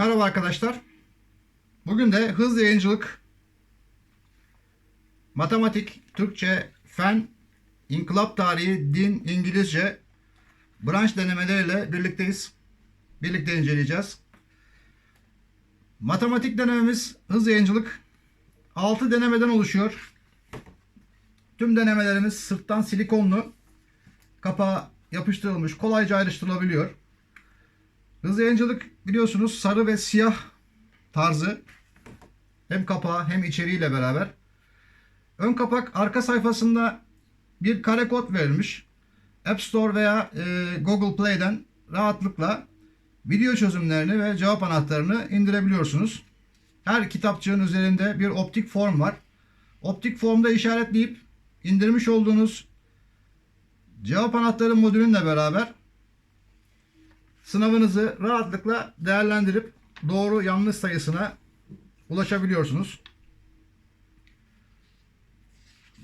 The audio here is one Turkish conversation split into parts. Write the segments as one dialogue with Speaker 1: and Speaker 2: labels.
Speaker 1: Merhaba arkadaşlar. Bugün de hız yayıncılık, matematik, Türkçe, fen, inkılap tarihi, din, İngilizce branş denemeleriyle birlikteyiz. Birlikte inceleyeceğiz. Matematik denememiz hız yayıncılık 6 denemeden oluşuyor. Tüm denemelerimiz sırttan silikonlu kapağı yapıştırılmış, kolayca ayrıştırılabiliyor. Hız yayıncılık biliyorsunuz sarı ve siyah tarzı. Hem kapağı hem içeriğiyle beraber. Ön kapak arka sayfasında bir kare kod verilmiş. App Store veya e, Google Play'den rahatlıkla video çözümlerini ve cevap anahtarını indirebiliyorsunuz. Her kitapçığın üzerinde bir optik form var. Optik formda işaretleyip indirmiş olduğunuz cevap anahtarı modülünle beraber sınavınızı rahatlıkla değerlendirip doğru yanlış sayısına ulaşabiliyorsunuz.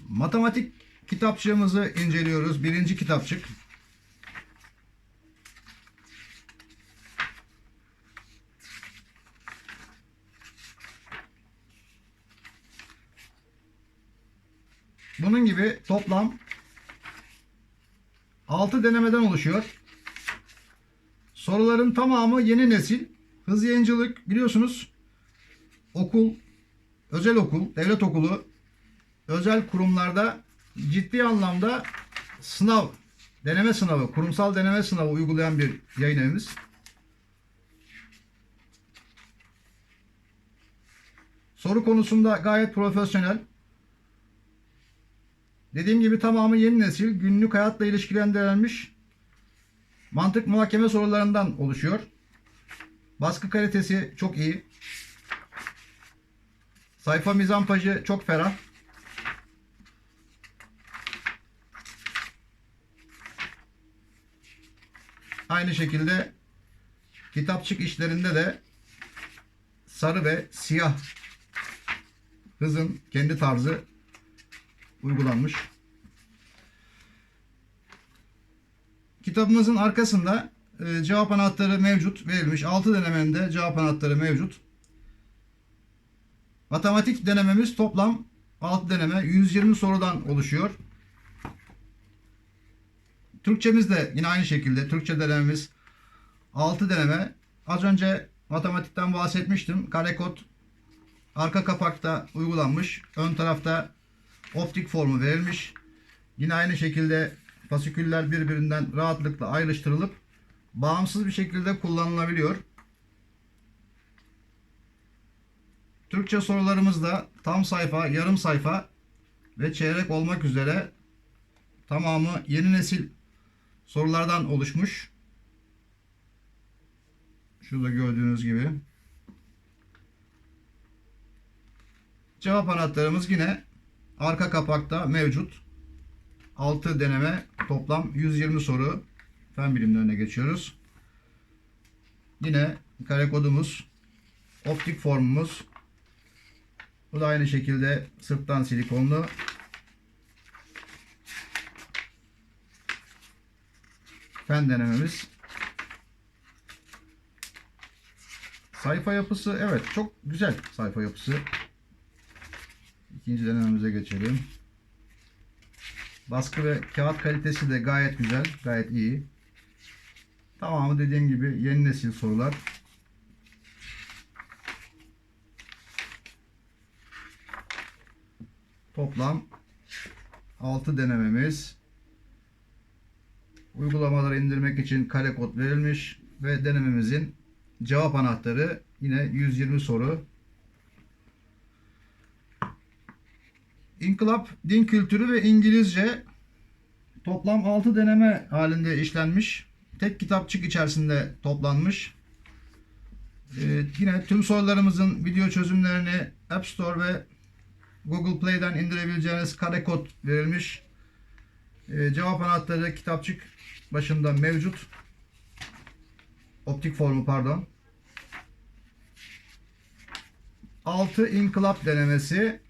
Speaker 1: Matematik kitapçığımızı inceliyoruz. Birinci kitapçık. Bunun gibi toplam 6 denemeden oluşuyor. Soruların tamamı yeni nesil. Hız yayıncılık biliyorsunuz okul, özel okul, devlet okulu, özel kurumlarda ciddi anlamda sınav, deneme sınavı, kurumsal deneme sınavı uygulayan bir yayın evimiz. Soru konusunda gayet profesyonel. Dediğim gibi tamamı yeni nesil, günlük hayatla ilişkilendirilmiş mantık muhakeme sorularından oluşuyor. Baskı kalitesi çok iyi. Sayfa mizampajı çok ferah. Aynı şekilde kitapçık işlerinde de sarı ve siyah hızın kendi tarzı uygulanmış. Kitabımızın arkasında e, cevap anahtarı mevcut verilmiş. 6 denemenin de cevap anahtarı mevcut. Matematik denememiz toplam 6 deneme 120 sorudan oluşuyor. Türkçemiz de yine aynı şekilde. Türkçe denememiz 6 deneme. Az önce matematikten bahsetmiştim. Kare kod arka kapakta uygulanmış. Ön tarafta optik formu verilmiş. Yine aynı şekilde fasiküller birbirinden rahatlıkla ayrıştırılıp bağımsız bir şekilde kullanılabiliyor. Türkçe sorularımız da tam sayfa, yarım sayfa ve çeyrek olmak üzere tamamı yeni nesil sorulardan oluşmuş. Şurada gördüğünüz gibi. Cevap anahtarımız yine arka kapakta mevcut. 6 deneme toplam 120 soru. Fen bilimlerine geçiyoruz. Yine kare kodumuz optik formumuz. Bu da aynı şekilde sırttan silikonlu. Fen denememiz. Sayfa yapısı evet çok güzel sayfa yapısı. İkinci denememize geçelim Baskı ve kağıt kalitesi de gayet güzel, gayet iyi. Tamamı dediğim gibi yeni nesil sorular. Toplam 6 denememiz. Uygulamaları indirmek için kare kod verilmiş ve denememizin cevap anahtarı yine 120 soru. İnkılap, din kültürü ve İngilizce toplam 6 deneme halinde işlenmiş. Tek kitapçık içerisinde toplanmış. Ee, yine tüm sorularımızın video çözümlerini App Store ve Google Play'den indirebileceğiniz kare kod verilmiş. Ee, cevap anahtarı kitapçık başında mevcut. Optik formu pardon. 6 inkılap denemesi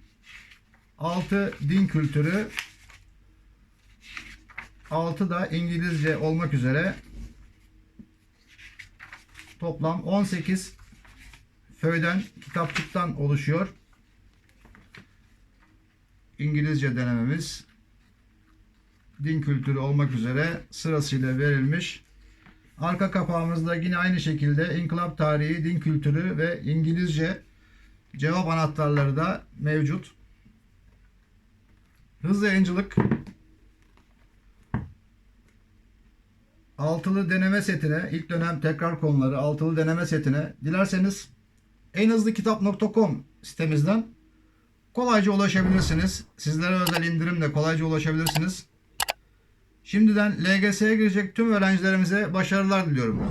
Speaker 1: 6 din kültürü 6 da İngilizce olmak üzere toplam 18 föyden, kitapçıktan oluşuyor. İngilizce denememiz din kültürü olmak üzere sırasıyla verilmiş. Arka kapağımızda yine aynı şekilde inkılap tarihi, din kültürü ve İngilizce cevap anahtarları da mevcut. Hızlı yayıncılık altılı deneme setine, ilk dönem tekrar konuları altılı deneme setine dilerseniz enhızlыкitap.com sitemizden kolayca ulaşabilirsiniz. Sizlere özel indirimle kolayca ulaşabilirsiniz. Şimdiden LGS'ye girecek tüm öğrencilerimize başarılar diliyorum.